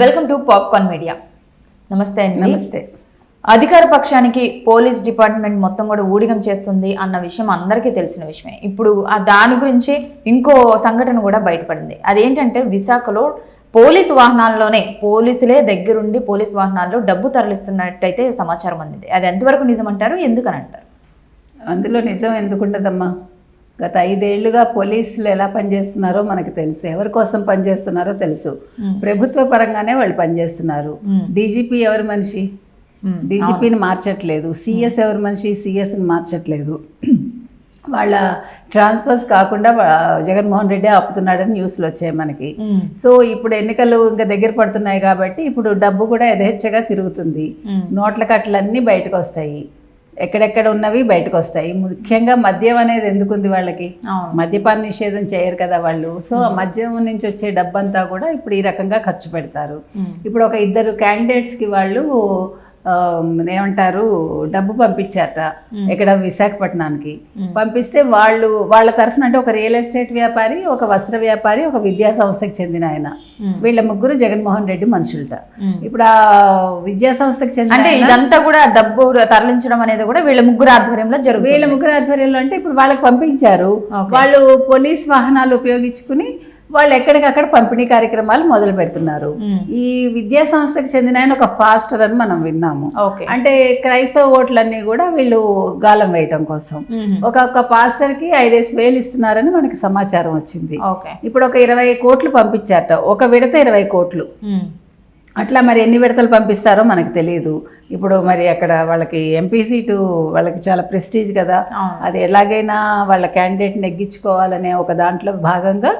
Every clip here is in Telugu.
వెల్కమ్ టు పాప్కార్న్ మీడియా నమస్తే అండి. నమస్తే. అధికార పక్షానికి పోలీస్ డిపార్ట్మెంట్ మొత్తం కూడా ఊడిగం చేస్తుంది అన్న విషయం అందరికీ తెలిసిన విషయమే. ఇప్పుడు ఆ దాని గురించి ఇంకో సంఘటన కూడా బయటపడింది. అదేంటంటే విశాఖలో పోలీసు వాహనాల్లోనే పోలీసులే దగ్గరుండి పోలీసు వాహనాల్లో డబ్బు తరలిస్తున్నట్టయితే సమాచారం అందింది. అది ఎంతవరకు నిజమంటారు? ఎందుకని అంటారు అందులో నిజం ఎందుకుంటుందమ్మా? గత ఐదేళ్ళుగా పోలీసులు ఎలా పనిచేస్తున్నారో మనకు తెలుసు. ఎవరి కోసం పనిచేస్తున్నారో తెలుసు. ప్రభుత్వ పరంగానే వాళ్ళు పనిచేస్తున్నారు. డీజీపీ ఎవరి మనిషి. డీజీపీని మార్చట్లేదు. సిఎస్ ఎవరి మనిషి? సిఎస్ని మార్చట్లేదు. వాళ్ళ ట్రాన్స్ఫర్స్ కాకుండా జగన్మోహన్ రెడ్డి ఆపుతున్నాడని న్యూస్లు వచ్చాయి మనకి. సో ఇప్పుడు ఎన్నికలు ఇంకా దగ్గర పడుతున్నాయి కాబట్టి ఇప్పుడు డబ్బు కూడా యథేచ్ఛగా తిరుగుతుంది. నోట్ల కట్టలన్నీ బయటకు వస్తాయి. ఎక్కడెక్కడ ఉన్నవి బయటకు వస్తాయి ముఖ్యంగా మద్యం అనేది ఎందుకుంది వాళ్ళకి? మద్యపాన నిషేధం చేయరు కదా వాళ్ళు. సో ఆ మద్యం నుంచి వచ్చే డబ్బంతా కూడా ఇప్పుడు ఈ రకంగా ఖర్చు పెడతారు. ఇప్పుడు ఒక ఇద్దరు క్యాండిడేట్స్కి వాళ్ళు ఏమంటారు డబ్బు పంపించారట ఇక్కడ విశాఖపట్నానికి. పంపిస్తే వాళ్ళు వాళ్ళ తరఫున అంటే ఒక రియల్ ఎస్టేట్ వ్యాపారి ఒక వస్త్ర వ్యాపారి ఒక విద్యా సంస్థకి చెందిన ఆయన. వీళ్ళ ముగ్గురు జగన్మోహన్ రెడ్డి మనుషులట. ఇప్పుడు ఆ విద్యా సంస్థకి చెందిన అంటే ఇదంతా కూడా డబ్బు తరలించడం అనేది కూడా వీళ్ళ ముగ్గురు ఆధ్వర్యంలో జరుగుతుంది. వీళ్ళ ముగ్గురు ఆధ్వర్యంలో అంటే ఇప్పుడు వాళ్ళకి పంపించారు. వాళ్ళు పోలీస్ వాహనాలు ఉపయోగించుకుని వాళ్ళు ఎక్కడికక్కడ పంపిణీ కార్యక్రమాలు మొదలు పెడుతున్నారు. ఈ విద్యా సంస్థకు చెందిన ఆయన ఒక ఫాస్టర్ అని మనం విన్నాము. అంటే క్రైస్తవ ఓట్లన్నీ కూడా వీళ్ళు గాలం వేయటం కోసం. ఒక ఒక పాస్టర్కి ఐదేసి వేలు ఇస్తున్నారని మనకి సమాచారం వచ్చింది. ఇప్పుడు ఒక ఇరవై కోట్లు పంపించారట. ఒక విడత ఇరవై కోట్లు. అట్లా మరి ఎన్ని విడతలు పంపిస్తారో మనకు తెలియదు. ఇప్పుడు మరి అక్కడ వాళ్ళకి ఎంపీ సీటు వాళ్ళకి చాలా ప్రెస్టీజ్ కదా. అది ఎలాగైనా వాళ్ళ క్యాండిడేట్ నెగ్గించుకోవాలనే ఒక దాంట్లో భాగంగా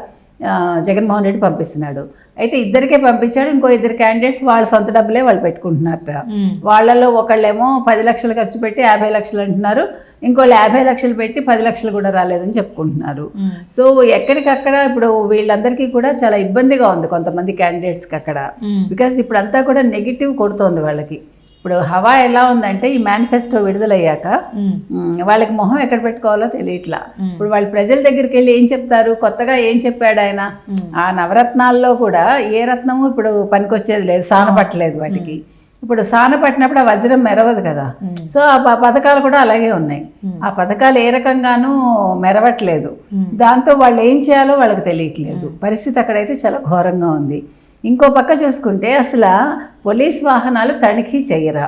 జగన్మోహన్ రెడ్డి పంపిస్తున్నాడు అయితే ఇద్దరికే పంపించాడు ఇంకో ఇద్దరు క్యాండిడేట్స్ వాళ్ళ సొంత డబ్బులే వాళ్ళు పెట్టుకుంటున్నారట మ్మ్. వాళ్ళల్లో ఒకళ్ళేమో పది లక్షలు ఖర్చు పెట్టి యాభై లక్షలు అంటున్నారు ఇంకోళ్ళు యాభై లక్షలు పెట్టి పది లక్షలు కూడా రాలేదని చెప్పుకుంటున్నారు. సో ఎక్కడికక్కడ ఇప్పుడు వీళ్ళందరికీ కూడా చాలా ఇబ్బందిగా ఉంది కొంతమంది క్యాండిడేట్స్కి అక్కడ. బికాస్ ఇప్పుడు అంతా కూడా నెగిటివ్ కొడుతోంది వాళ్ళకి ఇప్పుడు హవా ఎలా ఉందంటే ఈ మేనిఫెస్టో విడుదలయ్యాక వాళ్ళకి మొహం ఎక్కడ పెట్టుకోవాలో తెలియట్లా. ఇప్పుడు వాళ్ళు ప్రజల దగ్గరికి వెళ్ళి ఏం చెప్తారు? కొత్తగా ఏం చెప్పాడు ఆయన? ఆ నవరత్నాల్లో కూడా ఏ రత్నము ఇప్పుడు పనికొచ్చేది లేదు సానపట్టలేదు వాటికి. ఇప్పుడు సాన పట్టినప్పుడు ఆ వజ్రం మెరవదు కదా. సో ఆ పథకాలు కూడా అలాగే ఉన్నాయి. ఆ పథకాలు ఏ రకంగానూ మెరవట్లేదు. దాంతో వాళ్ళు ఏం చేయాలో వాళ్ళకి తెలియట్లేదు. పరిస్థితి అక్కడైతే చాలా ఘోరంగా ఉంది. ఇంకో పక్క చూసుకుంటే అసలు పోలీస్ వాహనాలు తనిఖీ చేయరా?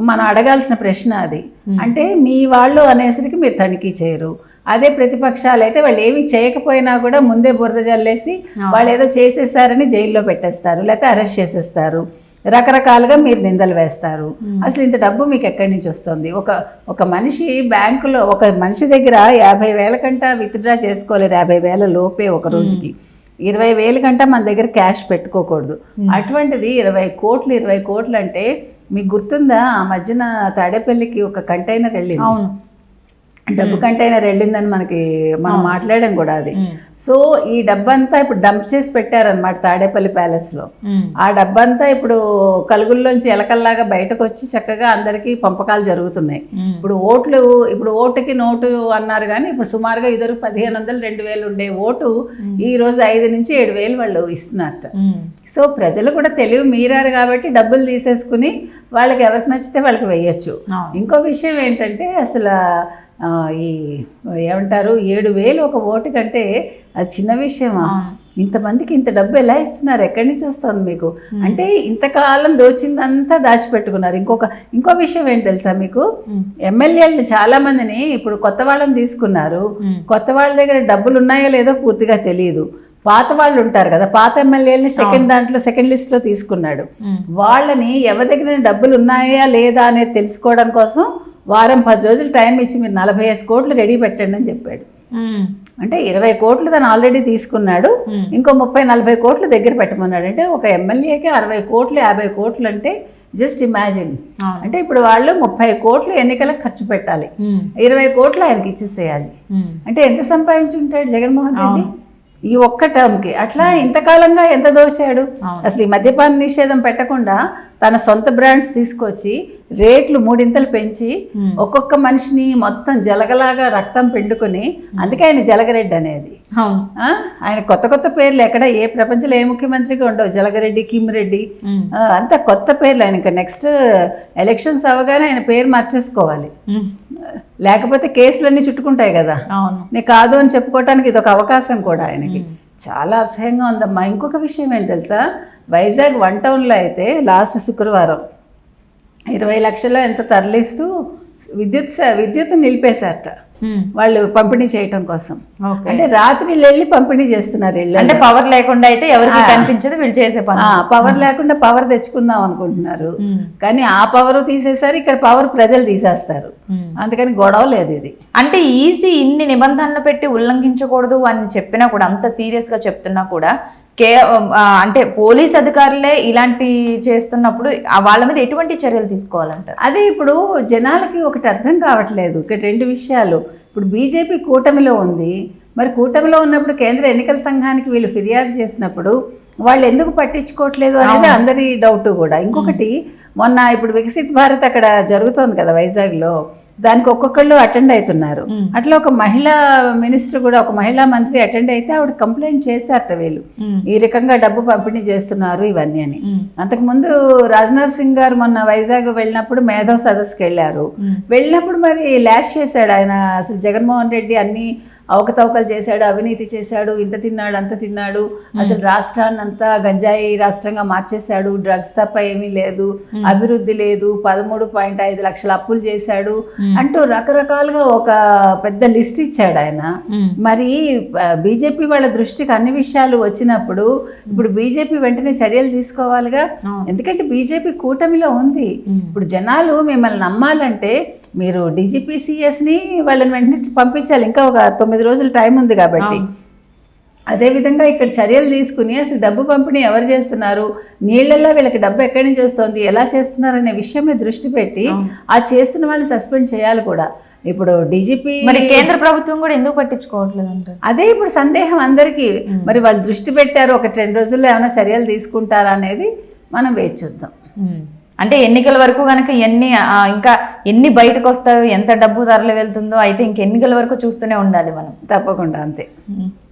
మనం అడగాల్సిన ప్రశ్న అది. అంటే మీ వాళ్ళు అనేసరికి మీరు తనిఖీ చేయరు. అదే ప్రతిపక్షాలు అయితే వాళ్ళు ఏమి చేయకపోయినా కూడా ముందే బురద జల్లేసి వాళ్ళు ఏదో చేసేసారని జైల్లో పెట్టేస్తారు లేకపోతే అరెస్ట్ చేసేస్తారు. రకరకాలుగా మీరు నిందలు వేస్తారు. అసలు ఇంత డబ్బు మీకు ఎక్కడి నుంచి వస్తుంది? ఒక ఒక మనిషి బ్యాంకులో ఒక మనిషి దగ్గర యాభై వేల కంట విత్డ్రా చేసుకోలేరు. యాభై వేల లోపే ఒక రోజుకి. ఇరవై వేల కంట మన దగ్గర క్యాష్ పెట్టుకోకూడదు. అటువంటిది ఇరవై కోట్లు ఇరవై కోట్లు అంటే మీకు గుర్తుందా? ఆ మధ్యన తాడేపల్లికి ఒక కంటైనర్ వెళ్ళింది. డబ్బు కంటైనర్ వెళ్ళిందని మనకి మనం మాట్లాడాం కూడా అది. సో ఈ డబ్బంతా ఇప్పుడు డంప్ చేసి పెట్టారనమాట తాడేపల్లి ప్యాలెస్లో మ్మ్. ఆ డబ్బంతా ఇప్పుడు కలుగుల్లోంచి ఎలకల్లాగా బయటకు వచ్చి చక్కగా అందరికీ పంపకాలు జరుగుతున్నాయి. ఇప్పుడు ఓట్లు ఇప్పుడు ఓటుకి నోటు అన్నారు కానీ ఇప్పుడు సుమారుగా ఇద్దరు పదిహేను వందలు రెండు వేలు ఉండే ఓటు ఈ రోజు ఐదు నుంచి ఏడు వేలు వాళ్ళు ఇస్తున్నారట. సో ప్రజలు కూడా తెలివి మీరారు కాబట్టి డబ్బులు తీసేసుకుని వాళ్ళకి ఎవరికి నచ్చితే వాళ్ళకి వేయచ్చు. ఇంకో విషయం ఏంటంటే అసలు ఈ ఏమంటారు ఏడు వేలు ఒక ఓటు కంటే అది చిన్న విషయమా? ఇంతమందికి ఇంత డబ్బు ఎలా ఇస్తున్నారు? ఎక్కడి నుంచి వస్తుంది మీకు? అంటే ఇంతకాలం దోచిందంతా దాచిపెట్టుకున్నారు. ఇంకొక ఇంకో విషయం ఏంటి తెలుసా మీకు? ఎమ్మెల్యేలు చాలా మందిని ఇప్పుడు కొత్త వాళ్ళని తీసుకున్నారు. కొత్త వాళ్ళ దగ్గర డబ్బులు ఉన్నాయో లేదో పూర్తిగా తెలియదు పాత వాళ్ళు ఉంటారు కదా పాత ఎమ్మెల్యేలని సెకండ్ దాంట్లో సెకండ్ లిస్ట్లో తీసుకున్నాడు. వాళ్ళని ఎవరి దగ్గర డబ్బులు ఉన్నాయా లేదా అనేది తెలుసుకోవడం కోసం వారం పది రోజులు టైం ఇచ్చి మీరు నలభై ఐదు కోట్లు రెడీ పెట్టండి అని చెప్పాడు. అంటే ఇరవై కోట్లు తను ఆల్రెడీ తీసుకున్నాడు. ఇంకో ముప్పై నలభై కోట్లు దగ్గర పెట్టమన్నాడు అంటే ఒక ఎమ్మెల్యేకి అరవై కోట్లు యాభై కోట్లు అంటే జస్ట్ ఇమాజిన్. అంటే ఇప్పుడు వాళ్ళు ముప్పై కోట్లు ఎన్నికలకు ఖర్చు పెట్టాలి. ఇరవై కోట్లు ఆయనకి ఇచ్చేసేయాలి. అంటే ఎంత సంపాదించి ఉంటాడు జగన్మోహన్ రెడ్డి ఈ ఒక్క టర్మ్కి. అట్లా ఇంతకాలంగా ఎంత దోచాడు. అసలు ఈ మద్యపాన నిషేధం పెట్టకుండా తన సొంత బ్రాండ్స్ తీసుకొచ్చి రేట్లు మూడింతలు పెంచి ఒక్కొక్క మనిషిని మొత్తం జలగలాగా రక్తం పిండుకొని అందుకే ఆయన జలగరెడ్డి అనేది? ఆయన కొత్త కొత్త పేర్లు ఎక్కడ ఏ ప్రపంచంలో ఏ ముఖ్యమంత్రికి ఉండవు. జలగరెడ్డి కిమ్రెడ్డి అంతా కొత్త పేర్లు ఆయన ఇంకా నెక్స్ట్ ఎలక్షన్స్ అవగానే ఆయన పేరు మార్చేసుకోవాలి. లేకపోతే కేసులన్నీ చుట్టుకుంటాయి కదా. అవును. నీకు కాదు అని చెప్పుకోవటానికి ఇది ఒక అవకాశం కూడా ఆయనకి. చాలా అసహ్యంగా ఉందమ్మా. ఇంకొక విషయం ఏంటి తెలుసా? వైజాగ్ వన్ టౌన్లో అయితే లాస్ట్ శుక్రవారం ఇరవై లక్షలు ఎంత తరలిస్తూ విద్యుత్ విద్యుత్ నిలిపేశారట. వాళ్ళు పంపిణీ చేయటం కోసం. అంటే రాత్రి వెళ్ళి పంపిణీ చేస్తున్నారు ఇళ్ళు అంటే పవర్ లేకుండా అయితే ఎవరికి కనిపించదు వీళ్ళు చేసే పని. పవర్ లేకుండా పవర్ తెచ్చుకుందాం అనుకుంటున్నారు. ఉమ్. కానీ ఆ పవర్ తీసేసారు ఇక్కడ పవర్ ప్రజలు తీసేస్తారు. అందుకని గొడవ లేదు ఇది. అంటే ఈసీ ఇన్ని నిబంధనలు పెట్టి ఉల్లంఘించకూడదు అని చెప్పినా కూడా అంత సీరియస్గా చెప్తున్నా కూడా కే అంటే పోలీస్ అధికారులే ఇలాంటి చేస్తున్నప్పుడు వాళ్ళ మీద ఎటువంటి చర్యలు తీసుకోవాలంటారు? అదే ఇప్పుడు జనాలకి ఒకటి అర్థం కావట్లేదు. ఇక్కడ రెండు విషయాలు. ఇప్పుడు బీజేపీ కూటమిలో ఉంది. మరి కూటమిలో ఉన్నప్పుడు కేంద్ర ఎన్నికల సంఘానికి వీళ్ళు ఫిర్యాదు చేసినప్పుడు వాళ్ళు ఎందుకు పట్టించుకోవట్లేదు అనేది అందరి డౌట్ కూడా. ఇంకొకటి మొన్న ఇప్పుడు వికసిత్ భారత్ అక్కడ జరుగుతోంది కదా వైజాగ్లో. దానికి ఒక్కొక్కళ్ళు అటెండ్ అవుతున్నారు. అట్లా ఒక మహిళా మినిస్టర్ కూడా ఒక మహిళా మంత్రి అటెండ్ అయితే ఆవిడ కంప్లైంట్ చేశారట వీళ్ళు. ఈ రకంగా డబ్బు పంపిణీ చేస్తున్నారు ఇవన్నీ అని. అంతకుముందు రాజ్నాథ్ సింగ్ గారు మొన్న వైజాగ్ వెళ్ళినప్పుడు మేధవ్ సదస్సుకి వెళ్ళారు. వెళ్ళినప్పుడు మరి ల్యాష్ చేశాడు ఆయన. అసలు జగన్మోహన్ రెడ్డి అన్ని అవకతవకలు చేశాడు అవినీతి చేశాడు ఇంత తిన్నాడు అంత తిన్నాడు. అసలు రాష్ట్రాన్ని అంతా గంజాయి రాష్ట్రంగా మార్చేశాడు. డ్రగ్స్ తప్ప ఏమీ లేదు. అభివృద్ధి లేదు. పదమూడు పాయింట్ ఐదు లక్షల అప్పులు చేశాడు. అంటూ రకరకాలుగా ఒక పెద్ద లిస్ట్ ఇచ్చాడు ఆయన. మరి బీజేపీ వాళ్ళ దృష్టికి అన్ని విషయాలు వచ్చినప్పుడు ఇప్పుడు బీజేపీ వెంటనే చర్యలు తీసుకోవాలిగా? ఎందుకంటే బీజేపీ కూటమిలో ఉంది. ఇప్పుడు జనాలు మిమ్మల్ని నమ్మాలంటే మీరు డీజీపీసీఎస్ని వాళ్ళని వెంటనే పంపించాలి. ఇంకా ఒక తొమ్మిది రోజులు టైం ఉంది కాబట్టి. అదేవిధంగా ఇక్కడ చర్యలు తీసుకుని అసలు డబ్బు పంపిణీ ఎవరు చేస్తున్నారు? నీళ్ళల్లో వీళ్ళకి డబ్బు ఎక్కడి నుంచి వస్తుంది? ఎలా చేస్తున్నారు? అనే విషయం మీద దృష్టి పెట్టి ఆ చేస్తున్న వాళ్ళని సస్పెండ్ చేయాలి కూడా. ఇప్పుడు డీజీపీ మరి కేంద్ర ప్రభుత్వం కూడా ఎందుకు పట్టించుకోవట్లేదు అదే ఇప్పుడు సందేహం అందరికీ. మరి వాళ్ళు దృష్టి పెట్టారు ఒక రెండు రోజుల్లో ఏమైనా చర్యలు తీసుకుంటారా అనేది మనం వేచి చూద్దాం. అంటే ఎన్నికల వరకు కనుక ఎన్ని ఇంకా ఎన్ని బయటకు వస్తాయో ఎంత డబ్బు ధరలు వెళ్తుందో అయితే ఇంక ఎన్నికల వరకు చూస్తూనే ఉండాలి మనం తప్పకుండా అంతే.